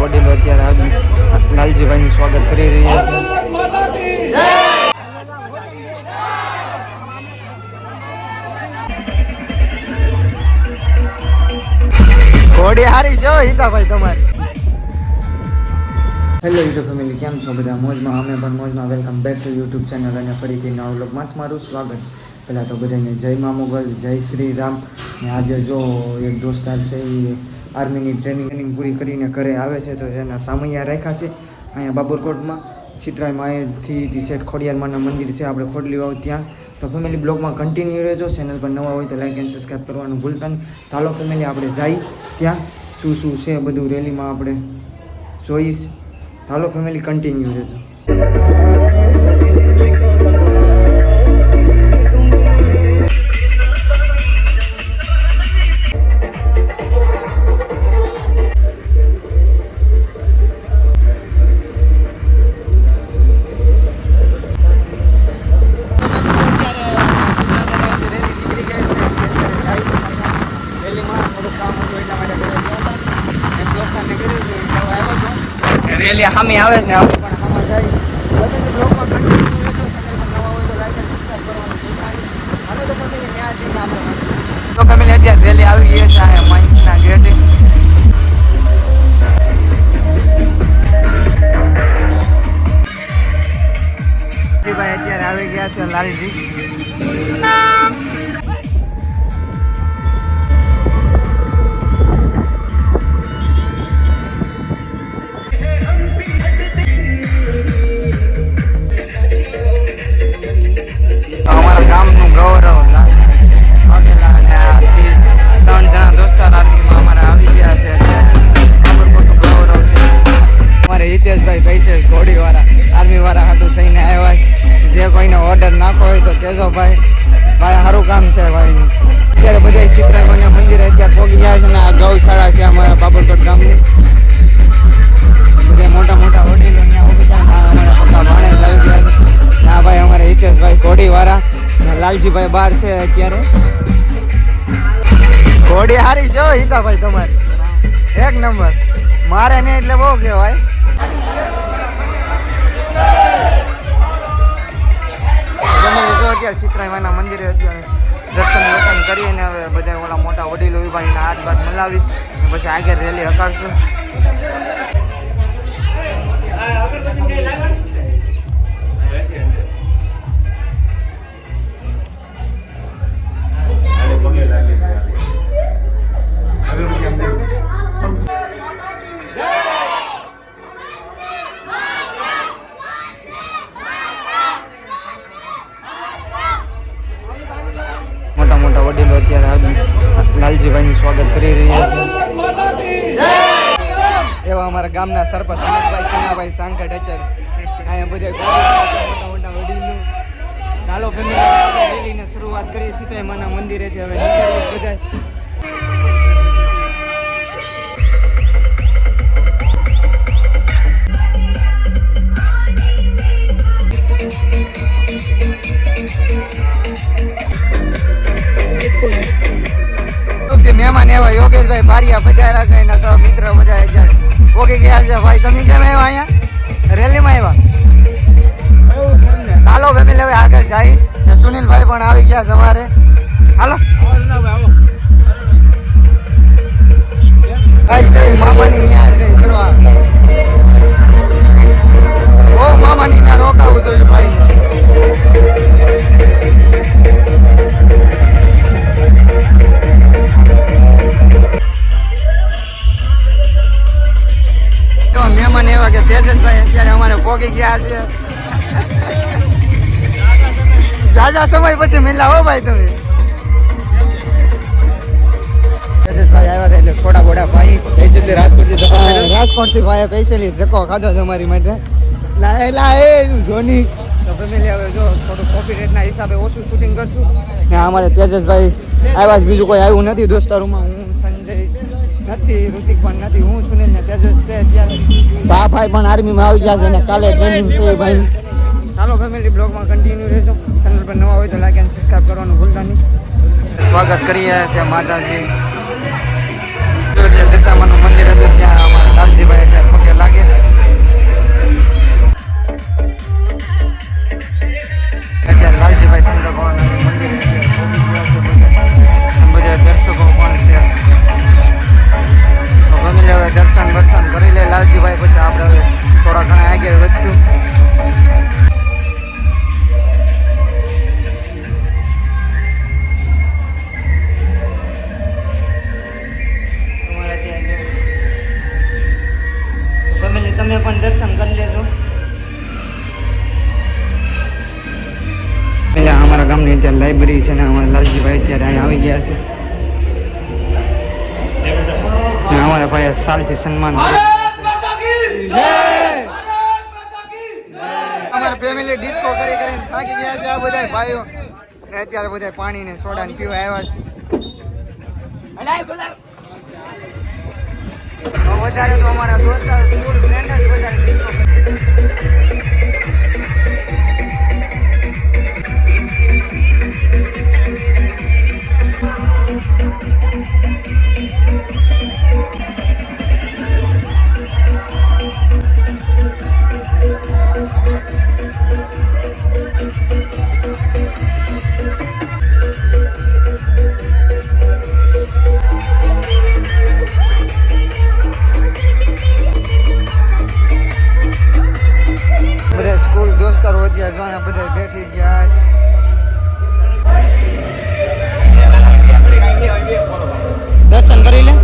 મોટા વડીલો અત્યારે લાલજીભાઈનું સ્વાગત કરી રહ્યા છે. હેલો યુટ્યુબ ફેમિલી કેમ છો બધા? મોજમાં, અમે પણ મોજમાં. Welcome back to YouTube channel અને ફરીથી નવા લોકમાં તમારું સ્વાગત. પહેલાં તો બધાને જય મા મોગલ, જય શ્રી રામ. ને આજે જો એક દોસ્તાર છે, એ આર્મીની ટ્રેનિંગ ટ્રેનિંગ પૂરી કરીને ઘરે આવે છે તો એના સામૈયા રાખ્યા છે. અહીંયા બાબરકોટમાં ચિત્રાઈ માએથી શેઠ ખોડિયારમાંના મંદિર છે. આપણે ખોડલી વાવ ત્યાં. તો ફેમિલી બ્લોગમાં કન્ટિન્યુ રહેજો. ચેનલ પર નવા હોય તો લાઈક એન્ડ સબસ્ક્રાઈબ કરવાનું ભૂલતા નહીં ચાલો ફેમિલી આપણે જઈ ત્યાં. શું શું છે બધું રેલીમાં આપણે જોઈશ. હાલો ફેમિલી કન્ટિન્યુ રહેજો. રેલી સામે આવે છે ને આપણે પણ આમાં જાય. તો ફેમિલી અત્યારે રેલી આવી ગઈ છે અહીંયા માઇન્સના ગેટે. ભાઈ અત્યારે આવી ગયા છે લાલજી. ભાઈ છે, ઘોડીવાળા, આર્મીવાળા હાટું થઈને આવ્યા જે કોઈને ઓર્ડર નાખો હોય તો કહેજો ભાઈ. ભાઈ સારું કામ છે ભાઈ અત્યારે બધા સીતરામાના મંદિરે અત્યારે પહોંચી ગયા છે ને આ ગૌશાળા છે અમારા બાબરકોટ ગામની. બધા મોટા મોટા વડીલો ત્યાં ઊભા ભાણે લાવી ના ભાઈ અમારે હિતેશભાઈ ઘોડીવાળા. લાલજીભાઈ બાર છે અત્યારે. ઘોડી હારી છે હિતાભાઈ તમારી. એક નંબર. મારે નહીં એટલે બહુ કહેવાય. જો અત્યારે મંદિરે અત્યારે દર્શન દર્શન કરીને હવે બધા ઓલા મોટા વડીલો વિભાગીના હાથ બાદ મલાવી પછી આગળ રેલી હકાડશું અમારા ગામના સરપંચ અમિતભાઈ સિન્હાભાઈ સાંકર અત્યારે અહીંયા બધા મોટા વડીલો. ચાલો ફેમિલી શરૂઆત કરી સીતાઈ માના મંદિરેથી હવે બધા મહેમાન એવા યોગેશભાઈ ભારિયા બધા રાખે એના સહ મિત્ર બધા ઓકે ગયા છે ભાઈ. તમે કેમ આવ્યા અહીંયા? રેલીમાં આવ્યા? હાલો ફેમિલી હવે આગળ જાય સુનિલભાઈ પણ આવી ગયા છે અમારે. હાલો. જાજા સમય પછી મેલા હો ભાઈ તમે. તેજસભાઈ આવ્યા હતા એટલે થોડા બોડા ભાઈ રાજકોટથી ભાઈ પૈસેલી ધક્કો ખાધો તમારી માટે. લાય લાય જોની? તો ફેમિલી હવે જો થોડું કોપી રેટના હિસાબે ઓછું શૂટિંગ કરશું. ને અમારે તેજસભાઈ આવ્યા છે બીજું કોઈ આવ્યું નથી દોસ્તારોમાં. હું સંજય નથી ઋતિક પણ નથી હું સુનિલ ને તેજસ છે અત્યારે. બા ભાઈ પણ આર્મીમાં આવી ગયા છે ને કાલે ટ્રેનિંગ છે ભાઈ. ચાલો ફેમિલી બ્લોગમાં કન્ટિન્યુ રહેજો. ચેનલ પર નવા હોય તો લાઈક એન્ડ સબસ્ક્રાઇબ કરવાનું ભૂલતા નહીં. સ્વાગત કરીએ છીએ માતાજી. અત્યારે અહીંયા આવી ગયા છે. અમારા ભાઈ સાલથી સન્માન અમારા અમારી ફેમિલી ડિસ્કો કરી કરીને થાકી ગયા છે આ બધા ભાઈઓ. ને અત્યારે બધા પાણી ને સોડા ને પીવા આવ્યા છે. વધારે તો અમારા દોસ્તાર સ્કૂલ ફ્રેન્ડ જ વધારે બધા સ્કૂલ દોસ્તારો અત્યારે જો અહીંયા બધા બેઠી ગયા હિન્દ કરી લે.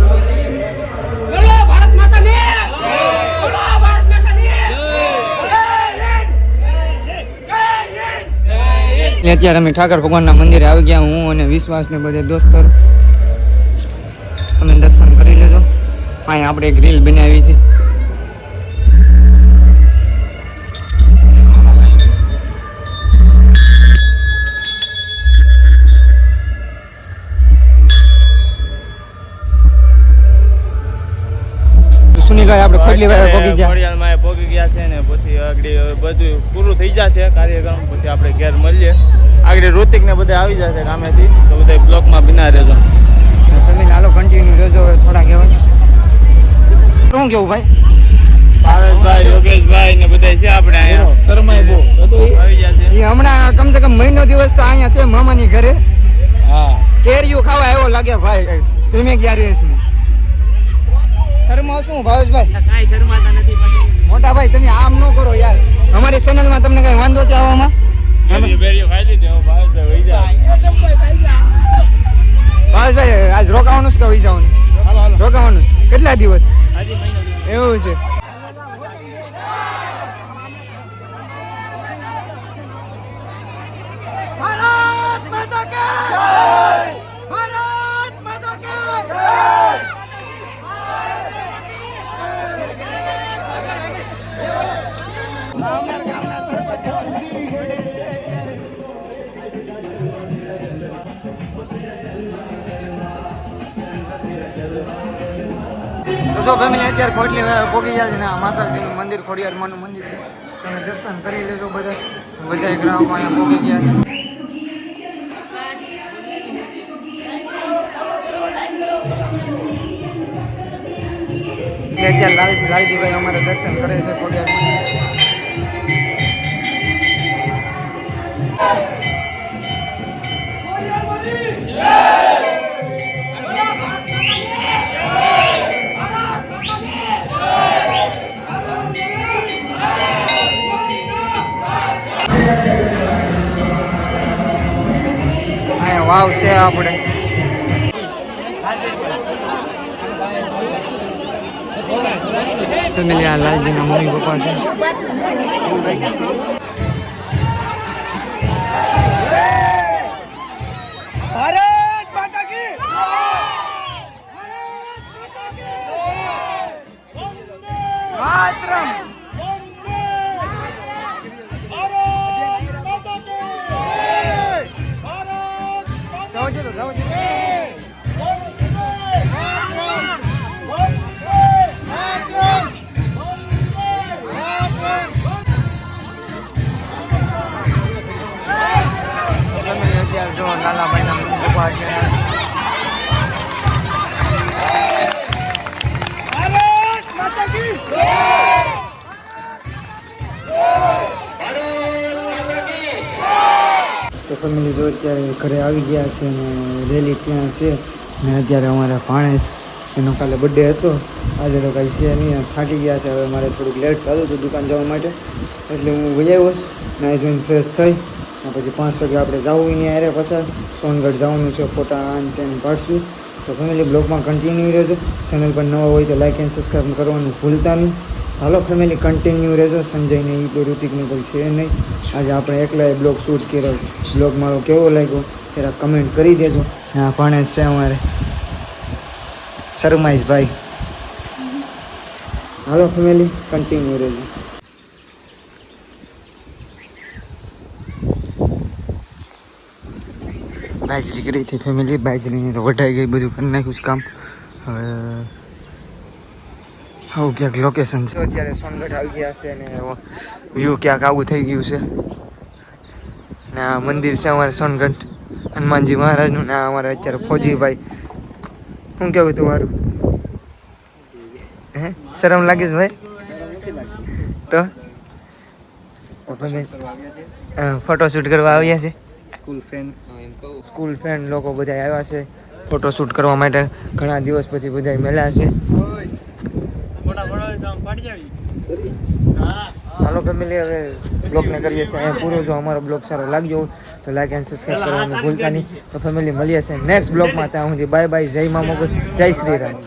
અત્યારે અમે ઠાકર ભગવાનના મંદિરે આવી ગયા હું અને વિશ્વાસ ને બધે દોસ્તારો તમે દર્શન કરી લેજો. અહીંયા આપણે એક રીલ બનાવી છે. સુનિલભાઈ આપણે ખોટલી વાળા પોગી ગયા. ખોડિયાલમાં પહોંચી ગયા છે ને પછી આગળ બધું પૂરું થઈ જશે કાર્યક્રમ પછી આપણે ઘેર મળીએ. આગળ ઋતિક ને બધા આવી જશે કામેથી તો બધા બ્લોકમાં બિના રહેજો. તમે હાલો કન્ટિન્યુ રહેજો થોડા કહેવાય. શું કેવું ભાઈ? ભાવેશભાઈ યોગેશભાઈ ને બધા છે આપણે અહીંયા. શરમાય બહુ. એ હમણાં કમસે કમ મહિનો દિવસ તો અહીંયા છે મામાની ઘરે. હા. કેરીઓ ખાવા એવો લાગે ભાઈ તમે ક્યારે છું? શર્મા શું ભાવેશભાઈ? કાઈ શરમાતા નથી પછી મોટા ભાઈ તમે આમ ન કરો યાર. અમારી ચેનલમાં તમને કઈ વાંધો છે આવવામાં? ભાવેશભાઈ આજ રોકાવાનું જ કે વહી જવાનું? હાલો હાલો. રોકાવાનું કેટલા દિવસ? હજી મહિનો દિવસ. એવું છે. તો જો ફેમિલી અત્યારે ખોટલી પોગી ગયા છે ને માતાજીનું મંદિર ખોડિયારમાંનું મંદિર છે. તમે દર્શન કરી લેજો બધા. બધા ગ્રાહકો અહીંયા પોગી ગયા છે. અત્યારે લાલ લાલજીભાઈ અમારે દર્શન કરે છે ખોડિયાર અહીંયા વાવ છે આપણે. ફેમિલી આ લાલજીના મમ્મી પપ્પા છે. ભારત જો લાલાભાઈના પપ્પા છે. તો ફેમિલી જો અત્યારે ઘરે આવી ગયા છે ને રેલી ત્યાં છે ને અત્યારે અમારા ભાણે એનો કાલે બર્થડે હતો. આજે તો કાંઈ છે નહીં થાકી ગયા છે. હવે મારે થોડુંક લેટ થતું હતું દુકાન જવા માટે. એટલે હું વહી આવ્યો ને જોઈને ફ્રેશ થઈ. અને પછી પાંચ વાગે આપણે જવું નહીં અરે પાછા. સોનગઢ જવાનું છે ફોટા આન તેમ પાડશું. તો ફેમિલી બ્લોગમાં કન્ટિન્યુ રહેજો. ચેનલ પર નવા હોય તો લાઇક એન્ડ સબસ્ક્રાઈબ કરવાનું ભૂલતા નહીં. હાલો ફેમિલી કન્ટિન્યુ રહેજો. સંજયને એ તો ઋતિકને કોઈ છે નહીં. આજે આપણે એકલાએ બ્લોગ શૂટ કર્યો. બ્લોગ મારો કેવો લાગ્યો? જરા કમેન્ટ કરી દેજો. હા ભણેશ છે અમારે. શરમાઈશભાઈ. હાલો ફેમિલી કન્ટિન્યુ રહેજો. બાજરી કરી હતી ફેમિલી બાજરીની તો વઢાઈ ગઈ, બધું કરી નાખ્યું છે કામ. હવે, આવું ક્યાંક લોકેશન છે. અત્યારે સોનગઢ આવી ગયા છે ને વ્યૂ ક્યાંક આવું થઈ ગયું છે. ને આ મંદિર છે અમારે સોનગઢ, હનુમાનજી મહારાજનું ને અમારે અત્યારે ફોજીભાઈ. શું કેવું તમારું? હે? શરમ લાગે છે ભાઈ? તો? ફોટોશૂટ કરવા આવ્યા છે સ્કૂલ ફ્રેન્ડ સ્કૂલ ફ્રેન્ડ લોકો બધા આવ્યા છે. ફોટોશૂટ કરવા માટે ઘણા દિવસ પછી બધા મળ્યા છે. હાલો ફેમિલી હવે બ્લોગને કરીએ છીએ. અહીંયા પૂરો જો અમારો બ્લોગ સારો લાગ્યો તો લાઈક એન્ડ સબસ્ક્રાઈબ કરવાનું ભૂલતા નહીં. તો ફેમિલી મળીએ છીએ નેક્સ્ટ બ્લોગમાં ત્યાં સુધી બાય બાય જય મા મોગલ જય શ્રી રામ.